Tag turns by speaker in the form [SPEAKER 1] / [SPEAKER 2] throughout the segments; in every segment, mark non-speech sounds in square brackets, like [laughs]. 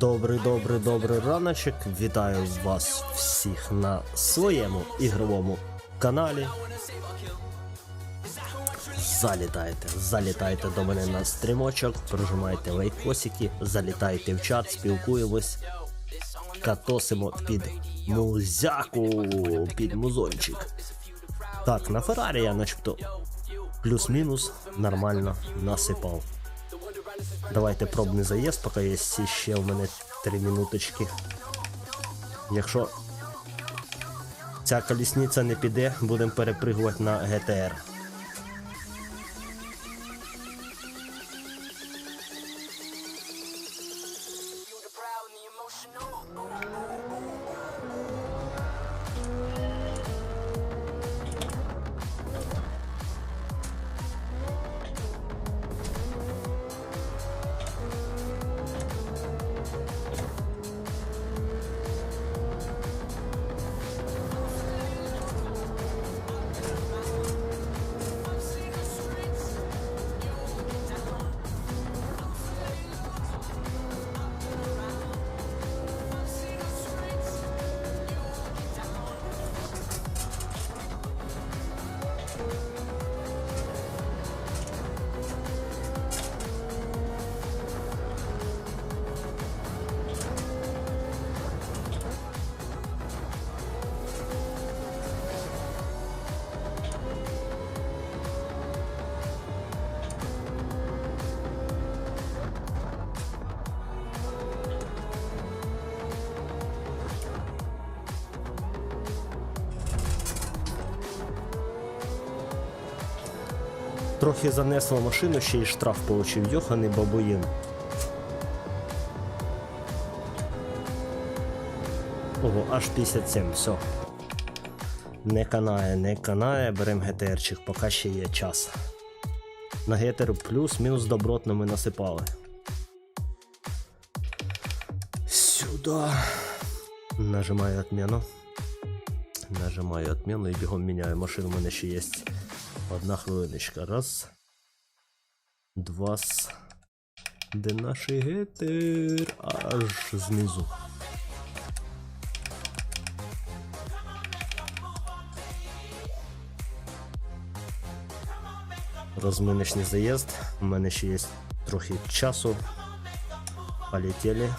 [SPEAKER 1] Добрий, добрий, добрий раночок. Вітаю вас всіх на своєму ігровому каналі. Залітайте, залітайте до мене на стрімочок, прожимайте лайкосики, залітайте в чат, спілкуємось, катосимо під музяку, під музончик. Так, на Феррарі я начебто плюс-мінус нормально насипав. Давайте пробний заїзд, поки є ще в мене 3 минуточки. Якщо ця колісниця не піде, будемо перепригувати на ГТР. Трохи занесло машину, ще й штраф получив. Йоханий бабуїн. Ого, аж 57, все. Не канає, не канає, беремо ГТРчик, поки ще є час. На гетеру плюс-мінус добротно ми насипали. Сюда. Нажимаю отмену. Нажимаю отмену і бігом міняю машину. У мене ще є одна хвилиночка. Раз. Два. Де наш гетер? Аж знизу. Розминочний заїзд. У мене ще є трохи часу. Полетели.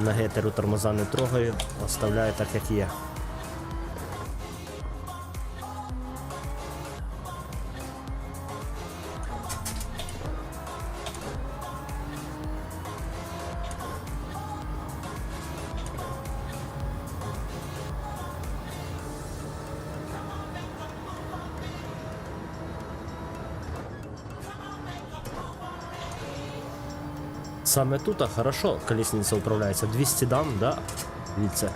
[SPEAKER 1] На гетеру тормоза не трогаю, оставляю так, як є. Саме тут, а хорошо, колесница управляється. 200 дам, да? Віце.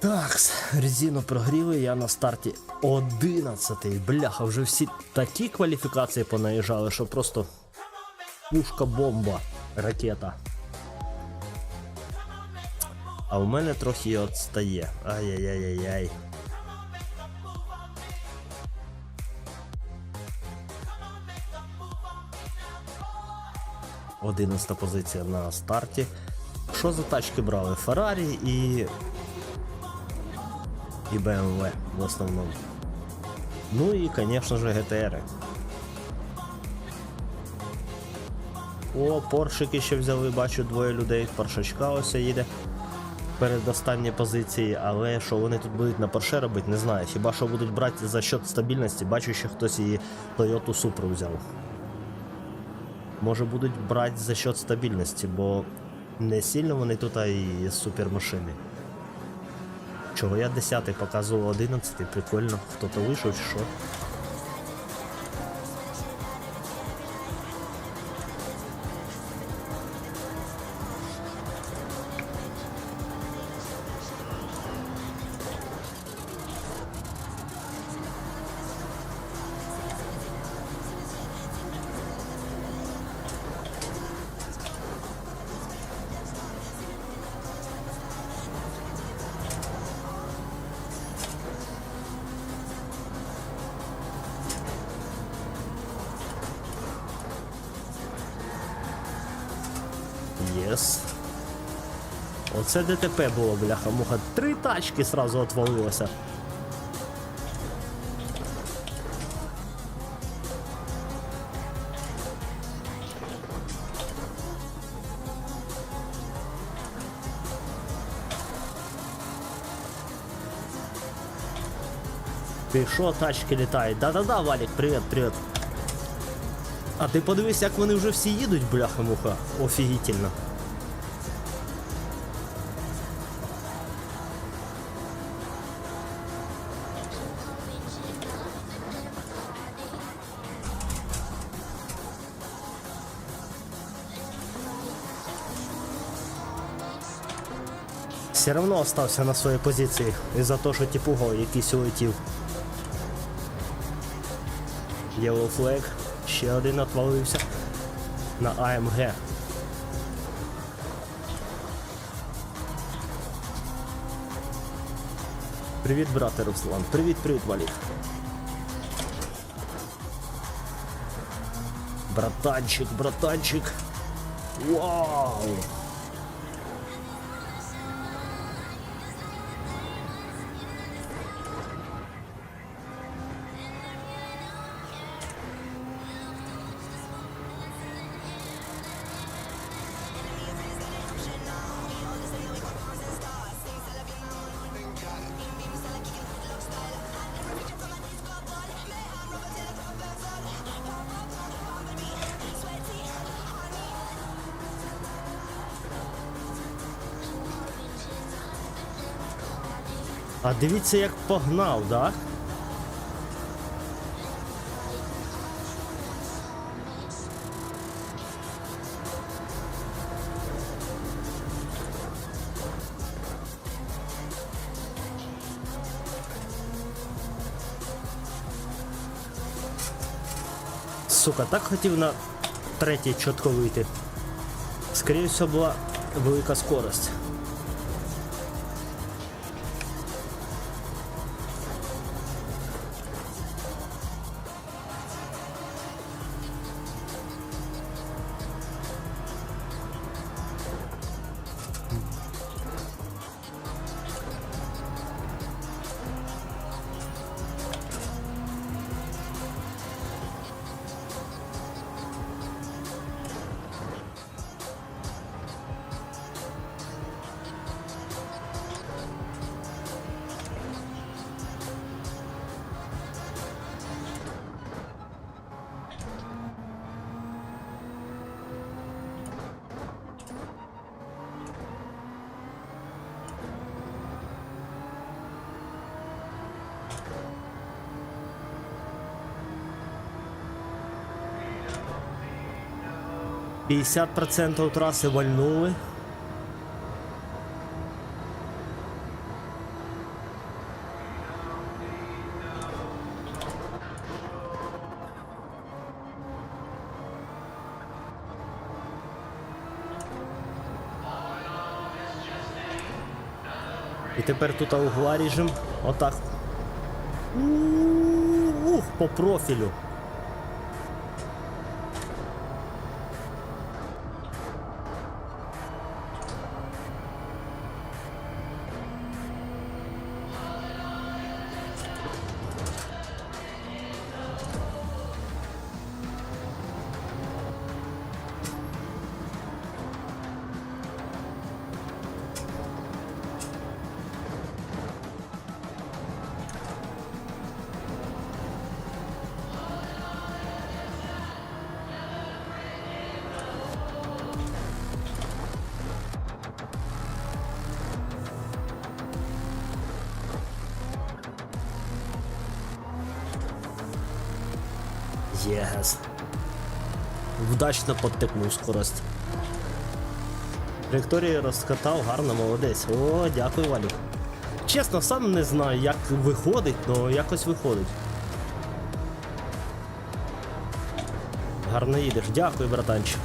[SPEAKER 1] Так, резину прогріли, я на старті 11 Бляха, вже всі такі кваліфікації понаїжджали, що просто пушка бомба, ракета. А у мене трохи відстає. Ай-яй-яй-яй-яй. Одинадцята позиція на старті. що за тачки брали? Феррарі і. І BMW в основному. Ну і, звісно ж, GTR. О, поршики ще взяли, бачу двоє людей. Поршачка ось їде перед останньої позиції, але що вони тут будуть на Порше робити, не знаю. Хіба що будуть брати за счет стабільності, бачу, що хтось її Toyota Supra взяв. Може будуть брати за счет стабільності, бо не сильно вони тут а і супермашини. Чого я 10 показував 11, прикольно, хто-то вийшов чи що. Єс. Оце ДТП було, бляха муха. Три тачки сразу отвалилося. Ти що, тачки літають? Да-да-да, Валік, привіт, привіт. А ти подивись, як вони вже всі їдуть, бляха-муха. Офігітельно. Все равно остався на своїй позиції із-за того, що типуго якийсь улетів. Yellow Flag, ще один отвалився на АМГ. Привіт, брате Руслан. Привіт, привіт, Валік. Братанчик, братанчик. Вау! А дивіться, як погнав, да? Сука, так хотів на третій чітко вийти. Скоріше була велика скорость. П'ятдесят процентів траси вальнули. І тепер тут угла ріжем. Отак. Ух, по профілю. Єс. Вдачно підтикнув скорость. Вікторію розкатав, гарно молодець. О, дякую, Валік. Чесно, сам не знаю, як виходить, але якось виходить. Гарно їдеш. Дякую, братанчик.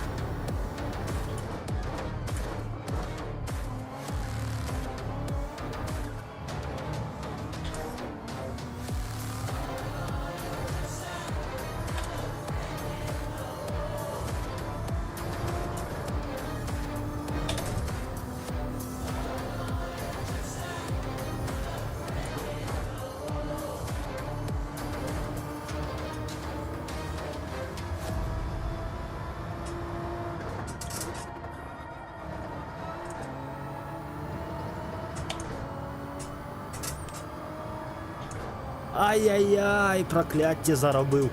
[SPEAKER 1] Ай-яй-яй, прокляття заробив.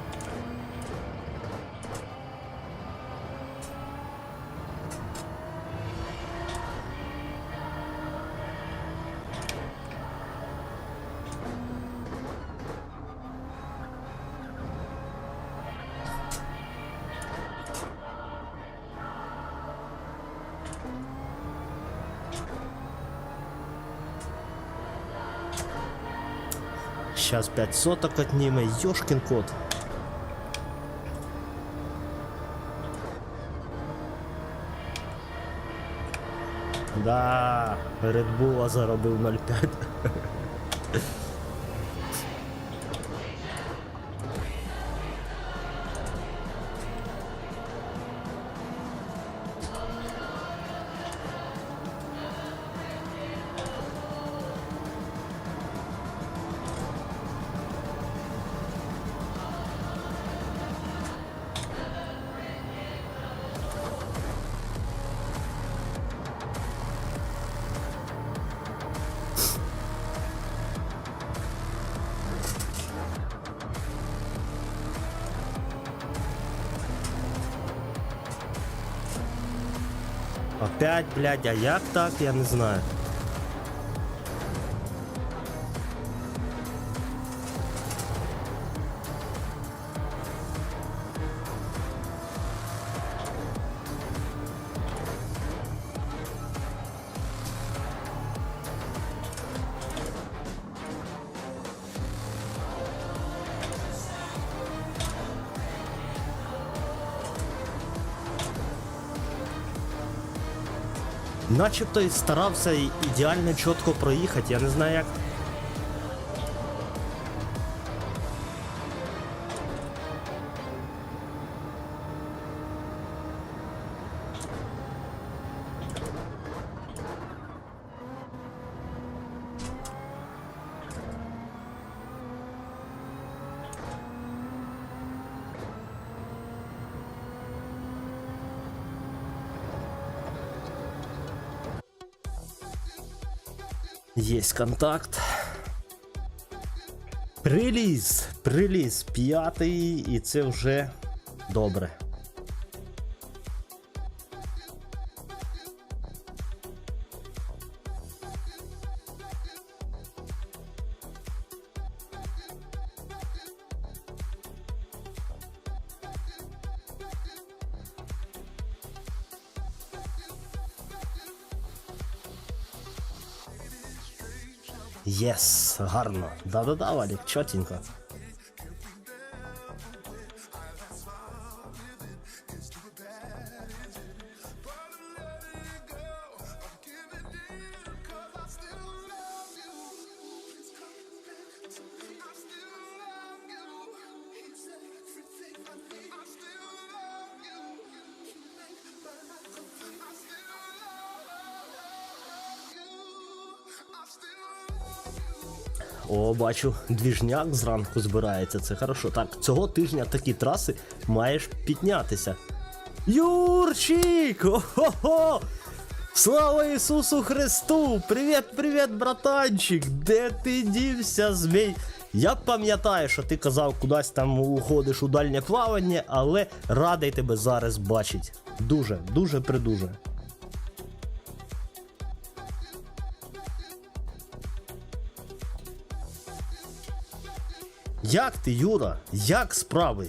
[SPEAKER 1] Сейчас 5 соток отніме, ёшкин кот. Да, Red Bull заробив 0,5. [laughs] Опять, блядь, а як так, я не знаю. Начебто і старався ідеально чітко проїхати, я не знаю як. Есть контакт. Приліз, приліз, п'ятий, і це вже добре. Єс, гарно. Да-да-да, Валік, чотенько. О, бачу, двіжняк зранку збирається, це хорошо. Так, цього тижня такі траси маєш піднятися. Юрчик! О-хо-хо! Слава Ісусу Христу! Привіт, привіт, братанчик! Де ти дівся, змій? Я пам'ятаю, що ти казав, кудись там уходиш у дальнє плавання, але радий тебе зараз бачить. Дуже, дуже придуже. Як ти, Юра? Як справи?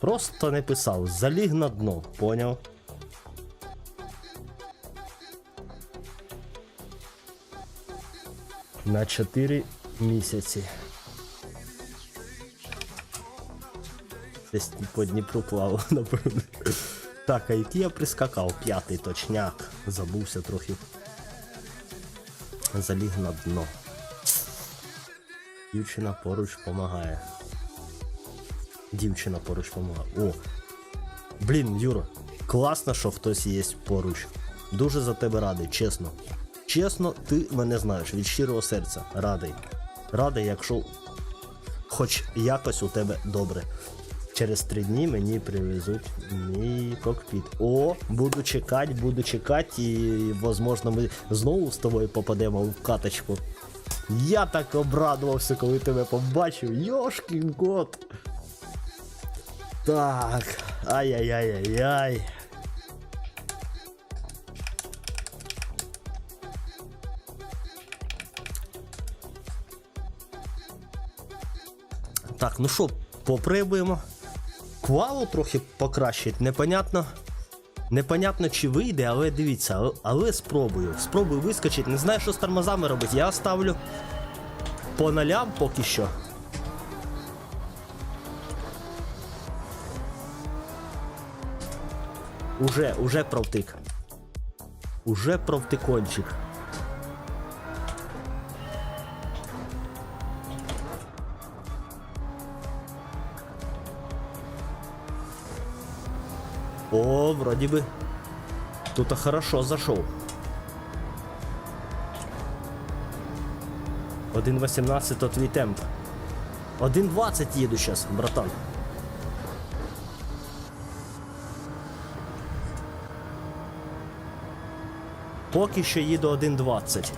[SPEAKER 1] Просто не писав, заліг на дно, поняв? На чотири місяці. Десь по Дніпру плавав, [laughs] напевно. Так, а який я прискакав? П'ятий точняк. Забувся трохи. Заліг на дно. Дівчина поруч помагає. Дівчина поруч помагає. О! Блін, Юра, класно, що хтось є поруч. Дуже за тебе радий, чесно. Чесно, ти мене знаєш від щирого серця. Радий. Радий, якщо хоч якось у тебе добре. Через три дні мені привезуть мій кокпіт. О, буду чекати, буду чекати, і возможно ми знову з тобою попадемо в каточку. Я так обрадувався, коли тебе побачив. Йошкін кот. Так. Ай-яй-яй-яй-яй. Так, ну що, попробуємо. Квалу трохи покращити, непонятно. Непонятно, чи вийде, але дивіться, але, але спробую. Спробую вискочити. Не знаю, що з тормозами робити. Я ставлю по нолям поки що. Уже, уже провтик. Уже провтикончик. Вроде бы. Тут хорошо зашел. 1.18 то твій темп. 1.20 їду сейчас, братан. Поки що їду 1.20.